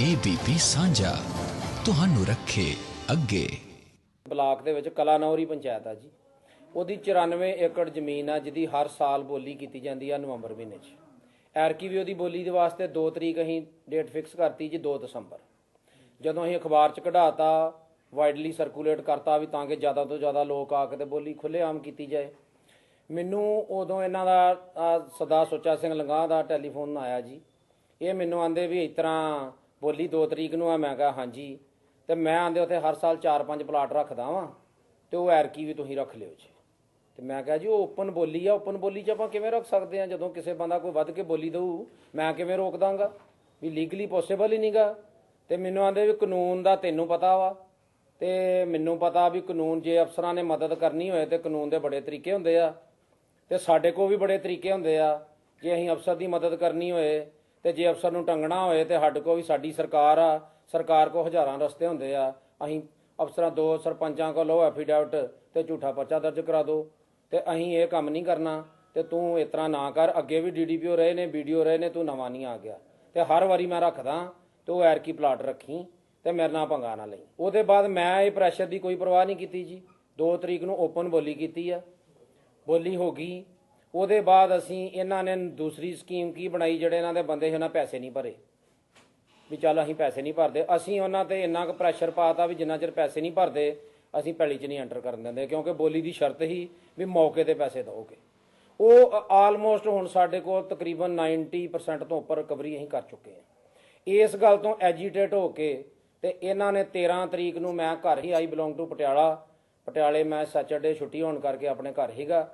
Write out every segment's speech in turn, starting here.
ABP ਸਾਂਝਾ, ਤੁਹਾਨੂੰ ਰੱਖੇ ਅੱਗੇ। ਬਲਾਕ ਦੇ ਵਿੱਚ ਕਲਾਨੌਰੀ ਪੰਚਾਇਤ ਆ ਜੀ। ਉਹਦੀ 94 ਏਕੜ ਜ਼ਮੀਨ ਆ, ਜਿਹਦੀ ਹਰ ਸਾਲ ਬੋਲੀ ਕੀਤੀ ਜਾਂਦੀ ਆ ਨਵੰਬਰ ਮਹੀਨੇ 'ਚ। ਐਰਕੀ ਵੀ ਉਹਦੀ ਬੋਲੀ ਦੇ ਵਾਸਤੇ 2 ਤਰੀਕ ਅਸੀਂ ਡੇਟ ਫਿਕਸ ਕਰਤੀ ਜੀ 2 ਦਸੰਬਰ। ਜਦੋਂ ਅਸੀਂ ਅਖਬਾਰ 'ਚ ਕਢਾਤਾ ਵਾਈਡਲੀ ਸਰਕੂਲੇਟ ਕਰਤਾ ਵੀ ਤਾਂ ਕਿ ਜ਼ਿਆਦਾ ਤੋਂ ਜ਼ਿਆਦਾ ਲੋਕ ਆ ਕੇ ਤੇ ਬੋਲੀ ਖੁੱਲ੍ਹੇਆਮ ਕੀਤੀ ਜਾਏ। ਮੈਨੂੰ ਉਦੋਂ ਇਹਨਾਂ ਦਾ ਆਹ ਸਰਦਾਰ ਸੁੱਚਾ ਸਿੰਘ ਲੰਗਾਹ ਦਾ ਟੈਲੀਫੋਨ ਆਇਆ ਜੀ। ਇਹ ਮੈਨੂੰ ਆਂਦੇ ਵੀ ਇਸ ਤਰ੍ਹਾਂ ਬੋਲੀ 2 ਤਰੀਕ ਨੂੰ ਆ, ਮੈਂ ਕਿਹਾ ਹਾਂਜੀ। ਤੇ ਮੈਂ ਆਂਦੇ ਉੱਥੇ ਹਰ ਸਾਲ 4-5 ਪਲਾਟ ਰੱਖਦਾ ਵਾਂ, ਤੇ ਉਹ ਐਰਕੀ ਵੀ ਤੁਸੀਂ ਰੱਖ ਲਿਓ ਜੀ। ਤੇ ਮੈਂ ਕਿਹਾ ਜੀ, ਉਹ ਓਪਨ ਬੋਲੀ ਆ, ਓਪਨ ਬੋਲੀ 'ਚ ਆਪਾਂ ਕਿਵੇਂ ਰੱਖ ਸਕਦੇ ਆ? ਜਦੋਂ ਕਿਸੇ ਬੰਦਾ ਕੋਈ ਵੱਧ ਕੇ ਬੋਲੀ ਦਊ, ਮੈਂ ਕਿਵੇਂ ਰੋਕ ਦਾਂਗਾ? ਵੀ ਲੀਗਲੀ ਪੋਸੀਬਲ ਹੀ ਨਹੀਂਗਾ ਤੇ ਮੈਨੂੰ ਆਂਦੇ ਵੀ ਕਾਨੂੰਨ ਦਾ ਤੈਨੂੰ ਪਤਾ ਵਾ। ਤੇ ਮੈਨੂੰ ਪਤਾ ਵੀ ਕਾਨੂੰਨ ਜੇ ਅਫਸਰਾਂ ਨੇ ਮਦਦ ਕਰਨੀ ਹੋਏ, ਤੇ ਕਾਨੂੰਨ ਦੇ ਬੜੇ ਤਰੀਕੇ ਹੁੰਦੇ ਆ। ਤੇ ਸਾਡੇ ਕੋਲ ਵੀ ਬੜੇ ਤਰੀਕੇ ਹੁੰਦੇ ਆ, ਜੇ ਅਸੀਂ ਅਫਸਰ ਦੀ ਮਦਦ ਕਰਨੀ ਹੋਏ ਤੇ ਜੇ ਅਫਸਰ ਨੂੰ ਟੰਗਣਾ ਹੋਏ ਤੇ ਸਾਡੇ ਕੋਲ ਵੀ ਸਾਡੀ ਸਰਕਾਰ ਆ, ਸਰਕਾਰ ਕੋਲ ਹਜ਼ਾਰਾਂ ਰਸਤੇ ਹੁੰਦੇ ਆ। ਅਸੀਂ ਅਫਸਰਾਂ ਦੋ, ਸਰਪੰਚਾਂ ਕੋਲ ਲਓ ਐਫੀਡੈਵਿਟ ਤੇ ਝੂਠਾ ਪਰਚਾ ਦਰਜ ਕਰਾ ਦਿਓ ਤੇ ਅਸੀਂ ਇਹ ਕੰਮ ਨਹੀਂ ਕਰਨਾ। ਤੇ ਤੂੰ ਇਸ ਤਰ੍ਹਾਂ ਨਾ ਕਰ। ਅੱਗੇ ਵੀ ਡੀਡੀਪੀਓ ਰਹੇ ਨੇ ਵੀਡੀਓ ਰਹੇ ਨੇ, ਤੂੰ ਨਵਾਂ ਨਹੀਂ ਆ ਗਿਆ। ਤੇ ਹਰ ਵਾਰੀ ਮੈਂ ਰੱਖਦਾ, ਤੇ ਉਹ ਐਰਕੀ ਪਲਾਟ ਰੱਖੀ, ਤੇ ਮੇਰੇ ਨਾਲ ਪੰਗਾ ਨਾ ਲਈ। ਉਹਦੇ ਬਾਅਦ ਮੈਂ ਇਹ ਪ੍ਰੈਸ਼ਰ ਦੀ ਕੋਈ ਪਰਵਾਹ ਨਹੀਂ ਕੀਤੀ ਜੀ। 2 ਤਰੀਕ ਨੂੰ ਓਪਨ ਬੋਲੀ ਕੀਤੀ ਆ। ਬੋਲੀ ਹੋ ਗਈ। ਉਹਦੇ ਬਾਅਦ ਅਸੀਂ ਇਹਨਾਂ ਨੇ ਦੂਸਰੀ ਸਕੀਮ ਕੀ ਬਣਾਈ, ਜਿਹੜੇ ਇਹਨਾਂ ਦੇ ਬੰਦੇ ਸੀ ਪੈਸੇ ਨਹੀਂ ਭਰੇ। ਵੀ ਚੱਲ ਅਸੀਂ ਪੈਸੇ ਨਹੀਂ ਭਰਦੇ। ਅਸੀਂ ਉਹਨਾਂ ਤੇ ਇੰਨਾ ਕੁ ਪ੍ਰੈਸ਼ਰ ਪਾਤਾ ਵੀ ਜਿੰਨਾ ਚਿਰ ਪੈਸੇ ਨਹੀਂ ਭਰਦੇ, ਅਸੀਂ ਪੈਲੀ 'ਚ ਨਹੀਂ ਐਂਟਰ ਕਰਨ ਦਿੰਦੇ, ਕਿਉਂਕਿ ਬੋਲੀ ਦੀ ਸ਼ਰਤ ਹੀ ਵੀ ਮੌਕੇ ਤੇ ਪੈਸੇ ਦਿਓਗੇ। ਉਹ ਆਲਮੋਸਟ ਹੁਣ ਸਾਡੇ ਕੋਲ ਤਕਰੀਬਨ 90% ਤੋਂ ਉੱਪਰ ਰਿਕਵਰੀ ਅਸੀਂ ਕਰ ਚੁੱਕੇ ਹਾਂ। ਇਸ ਗੱਲ ਤੋਂ ਐਜੀਟੇਟ ਹੋ ਕੇ ਤੇ ਇਹਨਾਂ ਨੇ 13 ਤਰੀਕ ਨੂੰ ਮੈਂ ਘਰ ਹੀ ਆਈ ਬਿਲੋਂਗ ਟੂ ਪਟਿਆਲਾ। ਪਟਿਆਲੇ ਮੈਂ ਸੈਚਰਡੇ ਛੁੱਟੀ ਹੋਣ ਕਰਕੇ ਆਪਣੇ ਘਰ ਹੀਗਾ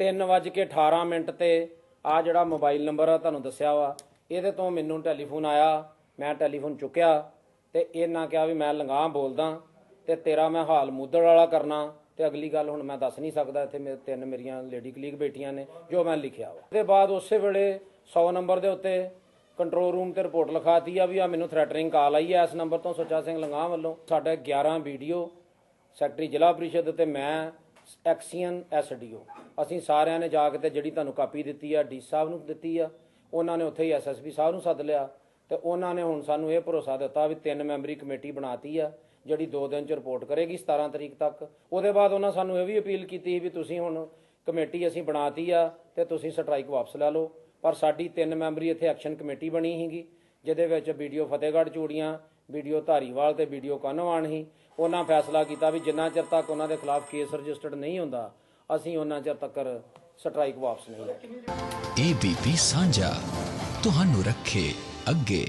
3:18 ਮਿੰਟ ਤੇ ਆ ਜਿਹੜਾ ਮੋਬਾਈਲ ਨੰਬਰ ਆ ਤੁਹਾਨੂੰ ਦੱਸਿਆ ਵਾ, ਇਹਦੇ ਤੋਂ ਮੈਨੂੰ ਟੈਲੀਫੋਨ ਆਇਆ, ਮੈਂ ਟੈਲੀਫੋਨ ਚੁੱਕਿਆ ਤੇ ਇਹਨਾਂ ਕਿਹਾ ਵੀ ਮੈਂ ਲੰਗਾਹ ਬੋਲਦਾ ਤੇ ਤੇਰਾ ਮੈਂ ਹਾਲ ਮੂਦੜ ਵਾਲਾ ਕਰਨਾ ਤੇ ਅਗਲੀ ਗੱਲ ਹੁਣ ਮੈਂ ਦੱਸ ਨਹੀਂ ਸਕਦਾ, ਇੱਥੇ ਮੇਰੇ ਤਿੰਨ ਮੇਰੀਆਂ ਲੇਡੀ ਕਲੀਗ ਬੇਟੀਆਂ ਨੇ, ਜੋ ਮੈਂ ਲਿਖਿਆ ਵਾ। ਤੇ ਬਾਅਦ ਉਸੇ ਵੇਲੇ 100 ਨੰਬਰ ਦੇ ਉੱਤੇ ਕੰਟਰੋਲ ਰੂਮ ਤੇ ਰਿਪੋਰਟ ਲਿਖਾਤੀ ਆ ਵੀ ਆ ਮੈਨੂੰ ਥ੍ਰੈਟਨਿੰਗ ਕਾਲ ਆਈ ਹੈ ਇਸ ਨੰਬਰ ਤੋਂ ਸੁੱਚਾ ਸਿੰਘ ਲੰਗਾਹ ਵੱਲੋਂ। ਸਾਡੇ 11 ਵੀਡੀਓ, ਸੈਕਟਰੀ ਜ਼ਿਲ੍ਹਾ ਪ੍ਰੀਸ਼ਦ ਤੇ ਮੈਂ ਐਕਸੀਅਨ ਐਸਡੀਓ। ਅਸੀਂ ਸਾਰਿਆਂ ਨੇ ਜਾ ਕੇ ਤੇ ਜਿਹੜੀ ਤੁਹਾਨੂੰ ਕਾਪੀ ਦਿੱਤੀ ਆ, ਡੀ ਸਾਹਿਬ ਨੂੰ ਦਿੱਤੀ ਆ, ਉਹਨਾਂ ਨੇ ਉੱਥੇ ਹੀ ਐਸਐਸਪੀ ਸਾਹਿਬ ਨੂੰ ਸੱਦ ਲਿਆ ਤੇ ਉਹਨਾਂ ਨੇ ਹੁਣ ਸਾਨੂੰ ਇਹ ਭਰੋਸਾ ਦਿੱਤਾ ਵੀ ਤਿੰਨ ਮੈਂਬਰੀ ਕਮੇਟੀ ਬਣਾਤੀ ਆ, ਜਿਹੜੀ 2 ਦਿਨ ਚ ਰਿਪੋਰਟ ਕਰੇਗੀ 17 ਤਰੀਕ ਤੱਕ। ਉਹਦੇ ਬਾਅਦ ਉਹਨਾਂ ਸਾਨੂੰ ਇਹ ਵੀ ਅਪੀਲ ਕੀਤੀ ਵੀ ਤੁਸੀਂ ਹੁਣ ਕਮੇਟੀ ਅਸੀਂ ਬਣਾਤੀ ਆ ਤੇ ਤੁਸੀਂ ਸਟ੍ਰਾਈਕ ਵਾਪਸ ਲੈ ਲਓ। ਪਰ ਸਾਡੀ ਤਿੰਨ ਮੈਂਬਰੀ ਇੱਥੇ ਐਕਸ਼ਨ ਕਮੇਟੀ ਬਣੀ ਸੀਗੀ, ਜਿਹਦੇ ਵਿੱਚ ਵੀਡੀਓ ਫਤਿਹਗੜ੍ਹ ਚੂੜੀਆਂ ਵੀਡੀਓ ਧਾਰੀਵਾਲ ਤੇ ਵੀਡੀਓ ਕਾਨੋਵਾਨ ਹੀ ਉਹਨਾਂ ਫੈਸਲਾ ਕੀਤਾ ਵੀ ਜਿੰਨਾ ਚਿਰ ਤੱਕ ਉਹਨਾਂ ਦੇ ਖਿਲਾਫ ਕੇਸ ਰਜਿਸਟਰਡ ਨਹੀਂ ਹੁੰਦਾ, ਅਸੀਂ ਉਹਨਾਂ ਚਿਰ ਤੱਕ ਸਟ੍ਰਾਈਕ ਵਾਪਸ ਨਹੀਂ ਲੈਣੀ ਏਬੀਪੀ ਸਾਂਝਾ, ਤੁਹਾਨੂੰ ਰੱਖੇ ਅੱਗੇ।